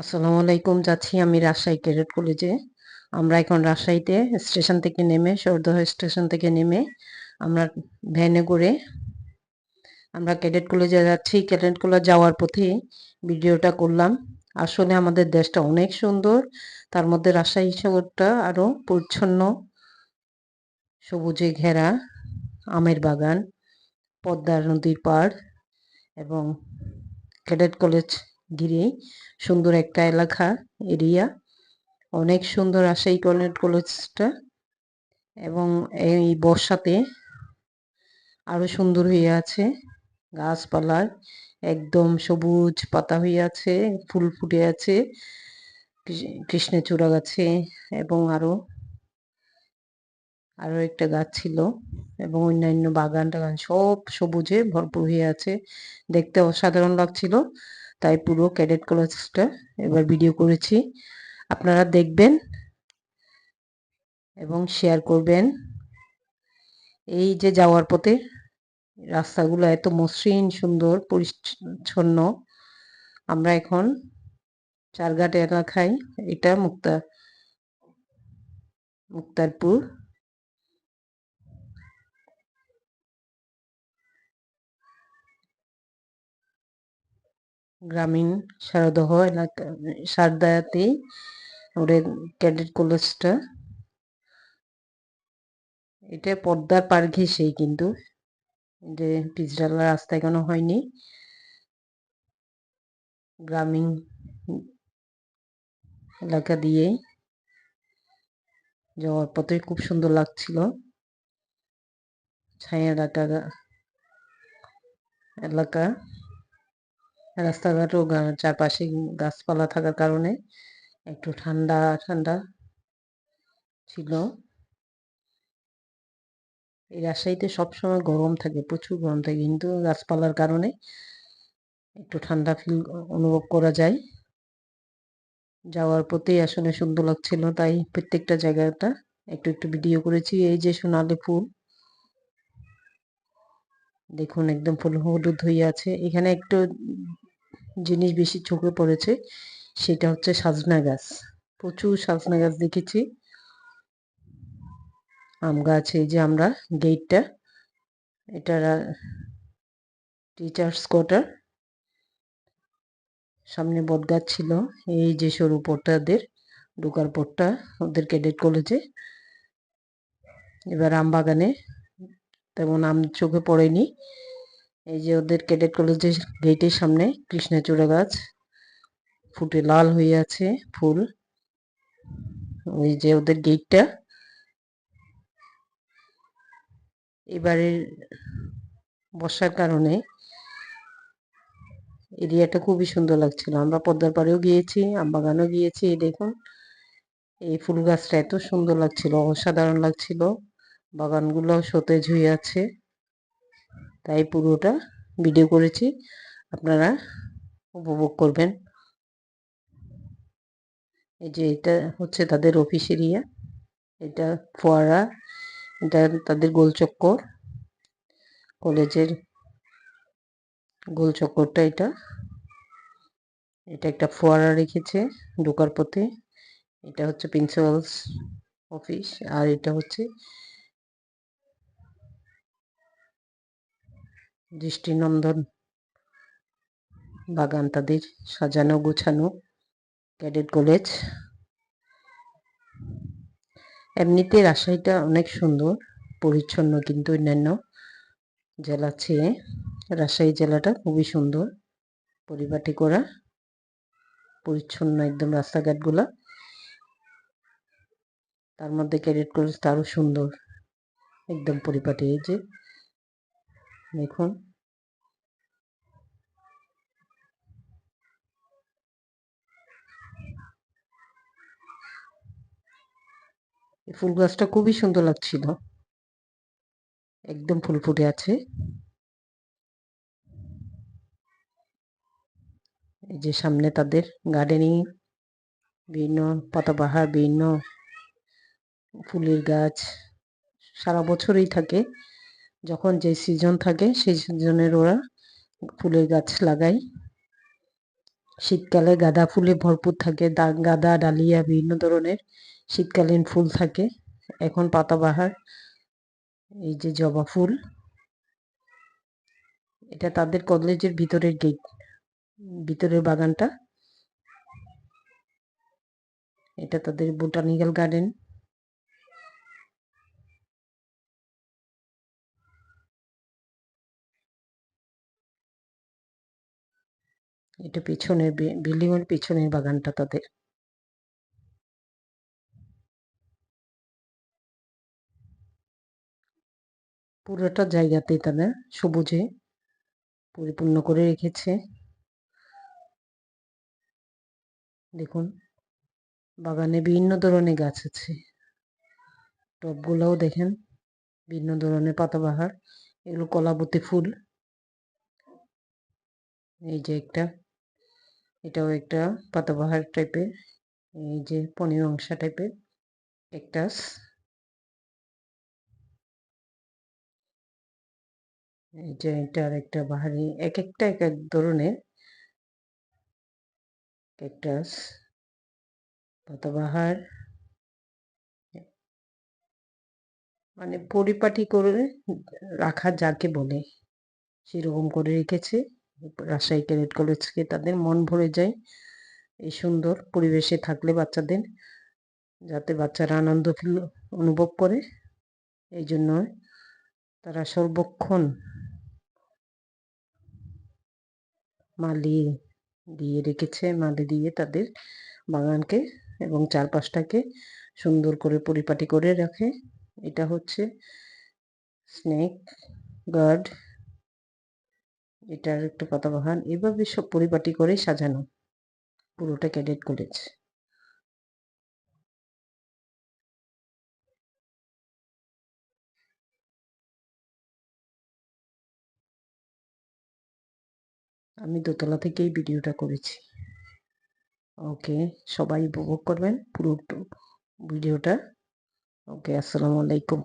আসসালামু আলাইকুম, যাচ্ছি আমি রাজশাহী ক্যাডেট কলেজে। আমরা এখন রাজশাহীতে স্টেশন থেকে নেমে, সৌরদহ স্টেশন থেকে নেমে আমরা ভ্যানে করে আমরা ক্যাডেট কলেজে যাচ্ছি। ক্যাডেট কলেজ যাওয়ার পথে ভিডিওটা করলাম। আসলে আমাদের দেশটা অনেক সুন্দর, তার মধ্যে রাজশাহী শহরটা আরও পরিচ্ছন্ন, সবুজে ঘেরা, আমের বাগান, পদ্মা নদীর পাড় এবং ক্যাডেট কলেজ ঘিরেই সুন্দর একটা এলাকা, এরিয়া। অনেক সুন্দর আসে এই কলেজ কলেজটা এবং এই বর্ষাতে আরও সুন্দর হয়ে আছে। গাছপালার একদম সবুজ পাতা হয়ে আছে, ফুল ফুটে আছে কৃষ্ণচূড়া গাছে এবং আরও আরও একটা গাছ ছিল এবং অন্যান্য বাগান টাগান সব সবুজে ভরপুর হয়ে আছে। দেখতে অসাধারণ লাগছিল। তাই পুরো ক্যাডেট কলেজটা এবার ভিডিও করেছি। আপনারা দেখবেন এবং শেয়ার করবেন। এই যে যাওয়ার পথে রাস্তাগুলো এত মসৃণ, সুন্দর, পরিচ্ছন্ন, আমরা এখন চারঘাট এলাকায় এটা মুক্তা মুক্তারপুর। গ্রামীণ সারদহ এলাকা সারদাতেই ওদের ক্যাডেট কলেজটা। এটা পদ্মার পার ঘেসেই কিন্তু। যে পিচডালা রাস্তা এখনও হয়নি। গ্রামীণ এলাকা দিয়ে যাওয়ার পথে খুব সুন্দর লাগছিল। ছায়া এলাকা এলাকা। রাস্তাঘাটও চারপাশে গাছপালা থাকার কারণে একটু ঠান্ডা ঠান্ডা ছিল। এই রাজশাহীতে সবসময় গরম থাকে, প্রচুর গরম থাকে, কিন্তু গাছপালার কারণে একটু ঠান্ডা ফিল অনুভব করা যায়। যাওয়ার প্রতি আসলে সুন্দর লাগছিল, তাই প্রত্যেকটা জায়গাটা একটু একটু ভিডিও করেছি। এই যে সোনালি ফুল, দেখুন একদম ফুল হলুদ হয়ে আছে। এখানে একটু জিনিস বেশি চোখে পড়েছে, সেটা হচ্ছে সাজনা গাছ। প্রচুর সাজনা গাছ দেখেছি। আম গাছ, এই যে আমরা গেটটা এটা টিচার্স কোয়ার্টার সামনে বট গাছ ছিল, এই যে সরু পট্টাদের ঢোকার পট্টা ওদের ক্যাডেট কলেজে এবার আম বাগানে তেমন আম চোখে পড়েনি। এই যে ওদের ক্যাডেট কলেজের গেটের সামনে কৃষ্ণচূড়া গাছ, ফুটে লাল হয়ে আছে ফুল। ওই যে ওদের গেটটা। এবারের বর্ষার কারণে এরিয়াটা খুবই সুন্দর লাগছিল। আমরা পদ্মার পাড়েও গিয়েছি আমবাগানও গিয়েছি দেখুন। এই ফুল গাছটা এত সুন্দর লাগছিল, অসাধারণ লাগছিল। বাগানগুলো সতেজ হয়ে আছে। তাই পুরোটা ভিডিও করেছি। আপনারা উপভোগ করবেন। এই যে এটা হচ্ছে তাদের অফিস এরিয়া এটা ফোয়ারা। এটা তাদের গোলচক্কর। কলেজের গোলচক্করটা এটা। এটা একটা ফোয়ারা রেখেছে ঢোকার পথে। এটা হচ্ছে প্রিন্সিপালস অফিস আর এটা হচ্ছে দৃষ্টিনন্দন। বাগান তাদের সাজানো গোছানো ক্যাডেট কলেজ। এমনিতে রাজশাহীটা অনেক সুন্দর, পরিচ্ছন্ন কিন্তু অন্যান্য জেলা চেয়ে রাজশাহী জেলাটা খুবই সুন্দর। পরিপাটি করা, পরিচ্ছন্ন একদম রাস্তাঘাটগুলা। তার মধ্যে ক্যাডেট কলেজটা আরও সুন্দর, একদম পরিপাটি। এই যে দেখুন। ফুল গাছটা খুবই সুন্দর লাগছিল। একদম ফুল ফুটে আছে। এই যে সামনে তাদের গার্ডেনিং বিভিন্ন পাতাবাহার, বিভিন্ন ফুলের গাছ, সারা বছরই থাকে। যখন যে সিজন থাকে, সেই সিজনের ওরা ফুলের গাছ লাগায়। শীতকালে গাঁদা ফুলে ভরপুর থাকে গাঁদা, ডালিয়া বিভিন্ন ধরনের শীতকালীন ফুল থাকে। এখন পাতাবাহার, এই যে জবা ফুল, এটা তাদের কলেজের ভিতরের গেট ভিতরের বাগানটা। এটা তাদের বোটানিক্যাল গার্ডেন এটা পেছনের বিল্ডিং এর পেছনের বাগানটা তাদের। পুরোটা জায়গাতে তারা সবুজে পরিপূর্ণ করে রেখেছে। দেখুন, বাগানে বিভিন্ন ধরনের গাছ আছে। টবগুলোও দেখেন, বিভিন্ন ধরনের পাতাবাহার। এগুলো কলাবতী ফুল। এই যে একটা এটাও একটা পাতাবাহার টাইপের এই যে পনির অংশা টাইপের ক্যাকটাস এই যে এটা আর একটা বাহারি, এক একটা এক এক ধরনের ক্যাকটাস পাতাবাহার। মানে পরিপাটি করে রাখা যাকে বলে, সেরকম করে রেখেছে। রাজশাহী ক্যাডেট কলেজকে তাদের মন ভরে যায় এই সুন্দর পরিবেশে থাকলে বাচ্চাদের, যাতে বাচ্চারা আনন্দ ফিল অনুভব করে। এই জন্য তারা সর্বক্ষণ মালি দিয়ে রেখেছে, মালি দিয়ে তাদের বাগানকে এবং চারপাশটাকে সুন্দর করে পরিপাটি করে রাখে। এটা হচ্ছে স্নেক গার্ড এটার একটা পাতাবাহান এভাবে সব পরিপাটি করে সাজানো। পুরোটা ক্যাডেট কলেজ। আমি দোতলা থেকেই ভিডিওটা করেছি। ওকে, সবাই উপভোগ করবেন পুরো ভিডিওটা। ওকে, আসসালামু আলাইকুম।